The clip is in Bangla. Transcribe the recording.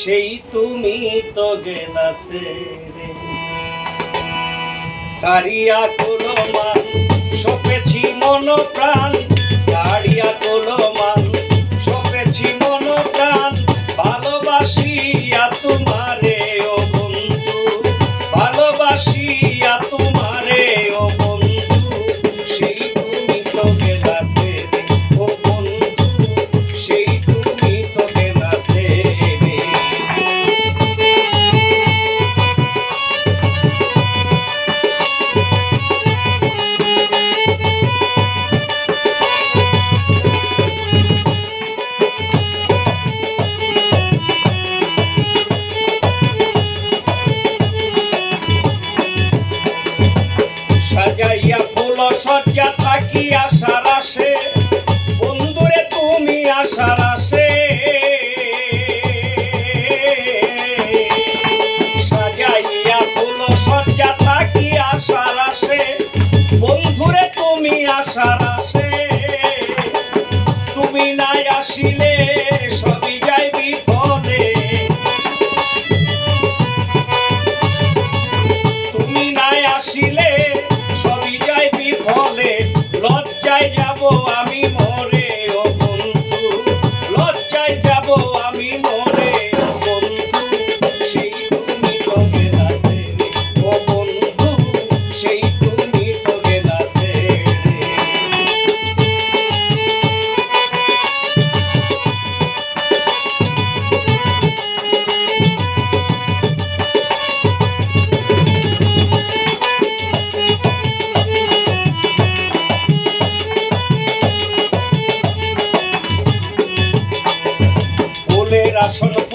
সেই তুমি তো গেলাসে রে। সারিয়া করো মান সপেছি মন প্রাণ সাজাইয়া ফুল সজ্জা তাকিয়া 아, 손톱